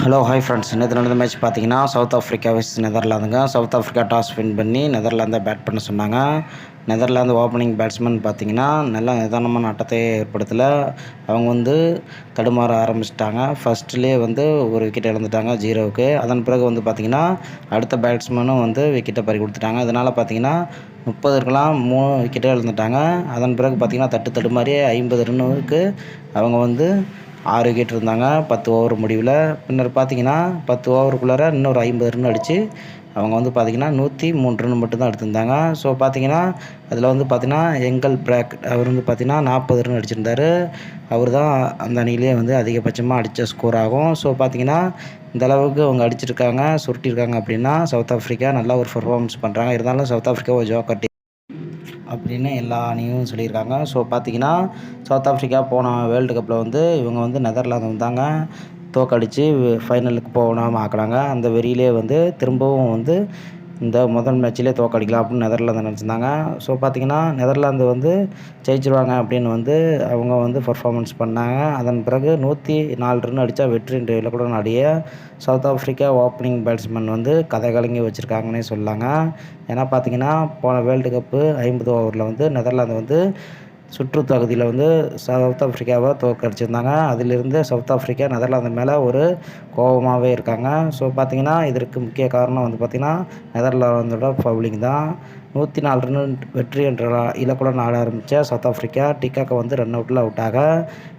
Hello hi friends நேற்று நடந்த match பார்த்தீங்கன்னா சவுத் ஆஃப்ரிக்கா வெஸ் நெதர்லாந்துங்க சவுத் ஆஃப்ரிக்கா டாஸ் வின் பண்ணி நெதர்லாந்தை பேட் பண்ண சொன்னாங்க. நெதர்லாந்து ஓப்பனிங் பேட்ஸ்மேன் பார்த்தீங்கன்னா நல்ல நிதானமான ஆட்டத்தை ஏற்படுத்தலை. அவங்க வந்து தடுமாற ஆரம்பிச்சிட்டாங்க. ஃபஸ்ட்லேயே வந்து ஒரு விக்கெட் இழந்துட்டாங்க ஜீரோவுக்கு. அதன் பிறகு வந்து பார்த்திங்கன்னா அடுத்த பேட்ஸ்மேனும் வந்து விக்கெட்டை பறி கொடுத்துட்டாங்க. இதனால் பார்த்தீங்கன்னா முப்பதுக்கெலாம் மூணு விக்கெட்டே இழந்துட்டாங்க. அதன் பிறகு பார்த்திங்கன்னா தட்டு தடுமாறி ஐம்பது ரன்னுக்கு அவங்க வந்து ஆறு விக்கெட் இருந்தாங்க பத்து ஓவர் முடிவில். பின்னர் பார்த்தீங்கன்னா பத்து ஓவருக்குள்ளார இன்னொரு ஐம்பது ரன் அடித்து அவங்க வந்து பார்த்திங்கன்னா நூற்றி மூணு ரன் மட்டும்தான் எடுத்திருந்தாங்க. ஸோ பார்த்தீங்கன்னா அதில் வந்து பார்த்திங்கன்னா எங்கல் பிராக் அவர் வந்து பார்த்திங்கன்னா நாற்பது ரன் அடிச்சிருந்தார். அவர் தான் அந்த அணியிலே வந்து அதிகபட்சமாக அடித்த ஸ்கோர் ஆகும். ஸோ பார்த்தீங்கன்னா இந்த அளவுக்கு அவங்க அடிச்சிருக்காங்க சுருட்டியிருக்காங்க அப்படின்னா சவுத் ஆஃப்ரிக்கா நல்லா ஒரு பர்ஃபார்மன்ஸ் பண்ணுறாங்க இருந்தாலும் சவுத் ஆஃப்ரிக்கா ஒரு ஜோக்கர் அப்படின்னு எல்லா அணியும் சொல்லியிருக்காங்க. ஸோ பார்த்தீங்கன்னா சவுத் ஆஃப்ரிக்கா போன வேர்ல்டு கப்பில் வந்து இவங்க வந்து நெதர்லாந்து வந்தாங்க. தோக்கடித்து ஃபைனலுக்கு போகணும் ஆக்குனாங்க. அந்த வெறியிலே வந்து திரும்பவும் வந்து இந்த முதல் மேட்ச்லேயே தோக்கடிக்கலாம் அப்படின்னு நெதர்லாந்து நினச்சிருந்தாங்க. ஸோ பார்த்திங்கன்னா நெதர்லாந்து வந்து ஜெயிச்சிருவாங்க அப்படின்னு வந்து அவங்க வந்து பர்ஃபார்மன்ஸ் பண்ணாங்க. அதன் பிறகு நூற்றி நாலு ரன் அடித்தா வெற்றின்ற இலக்குடன் அடைய சவுத் ஆஃப்ரிக்கா ஓப்பனிங் பேட்ஸ்மேன் வந்து கதை கலங்கி வச்சுருக்காங்கன்னே சொல்லாங்க. ஏன்னா பார்த்திங்கன்னா போன வேர்ல்டு கப்பு ஐம்பது ஓவரில் வந்து நெதர்லாந்து வந்து சுற்றுத்தொகுதியில் வந்து சவுத் ஆஃப்ரிக்காவை தோற்கடிச்சிருந்தாங்க அதிலிருந்து சவுத் ஆஃப்ரிக்கா நெதர்லாந்து மேலே ஒரு கோபமாகவே இருக்காங்க. ஸோ பார்த்திங்கன்னா இதற்கு முக்கிய காரணம் வந்து பார்த்திங்கன்னா நெதர்லாந்தோட பவுலிங் தான். நூற்றி நாலு ரன் வெற்றி என்ற இலக்குடன் ஆட ஆரம்பித்த சவுத் ஆஃப்ரிக்கா டிக்காக்கை வந்து ரன் அவுட்டில் அவுட் ஆக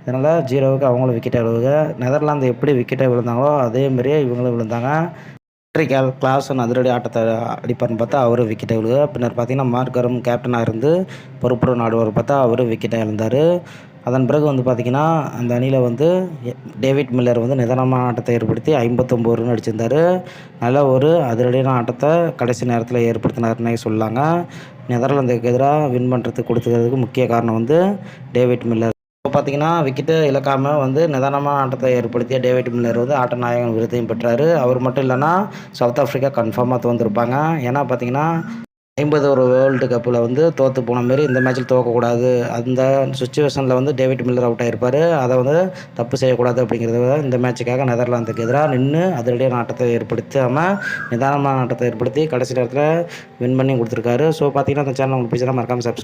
இதனால் ஜீரோவுக்கு அவங்களும் விக்கெட்டை விழுவுக நெதர்லாந்து எப்படி விக்கெட்டை விழுந்தாங்களோ அதேமாரியே இவங்களும் விழுந்தாங்க. பேட்ரிக் கிளாசன் அதிரடி ஆட்டத்தை அடிப்பார்னு பார்த்தா அவரும் விக்கெட்டை விழுக பின்னர் பார்த்தீங்கன்னா மார்க்கரும் கேப்டனாக இருந்து பொறுப்புடன் ஆடுவார் பார்த்தா அவரும் விக்கெட்டை இழந்தார். அதன் பிறகு வந்து பார்த்திங்கன்னா அந்த அணியில் வந்து டேவிட் மில்லர் வந்து நிதானமான ஆட்டத்தை ஏற்படுத்தி ஐம்பத்தொம்போது ரன் அடிச்சிருந்தார். நல்ல ஒரு அதிரடியான ஆட்டத்தை கடைசி நேரத்தில் ஏற்படுத்தினார்னே சொல்லாங்க. நெதர்லாந்துக்கு எதிராக வின் பண்ணுறதுக்கு கொடுத்ததுக்கு முக்கிய காரணம் வந்து டேவிட் மில்லர் இப்போ பார்த்தீங்கன்னா விக்கெட்டு இழக்காமல் வந்து நிதானமான ஆட்டத்தை ஏற்படுத்திய டேவிட் மில்லர் வந்து ஆட்ட நாயகன் விருதையும் பெற்றார். அவர் மட்டும் இல்லைன்னா சவுத் ஆஃப்ரிக்கா கன்ஃபார்மாக தோந்திருப்பாங்க ஏன்னா பார்த்தீங்கன்னா ஐம்பது ஒரு வேர்ல்டு கப்பில் வந்து தோற்று போன மாரி இந்த மேட்ச்சில் தோக்கக்கூடாது அந்த சுச்சுவேஷனில் வந்து டேவிட் மில்லர் அவுட் ஆகிருப்பார் அதை வந்து தப்பு செய்யக்கூடாது அப்படிங்கிறத இந்த மேட்சுக்காக நெதர்லாந்துக்கு எதிராக நின்று அதிரடியான ஆட்டத்தை ஏற்படுத்தாமல் நிதானமான ஆட்டத்தை ஏற்படுத்தி கடைசி நேரத்தில் வின் பண்ணி கொடுத்துருக்காரு. ஸோ பார்த்தீங்கன்னா அந்த சேனல் உங்களுக்கு பிடிச்சா மறக்காமல் சப்ஸ்கிரைப்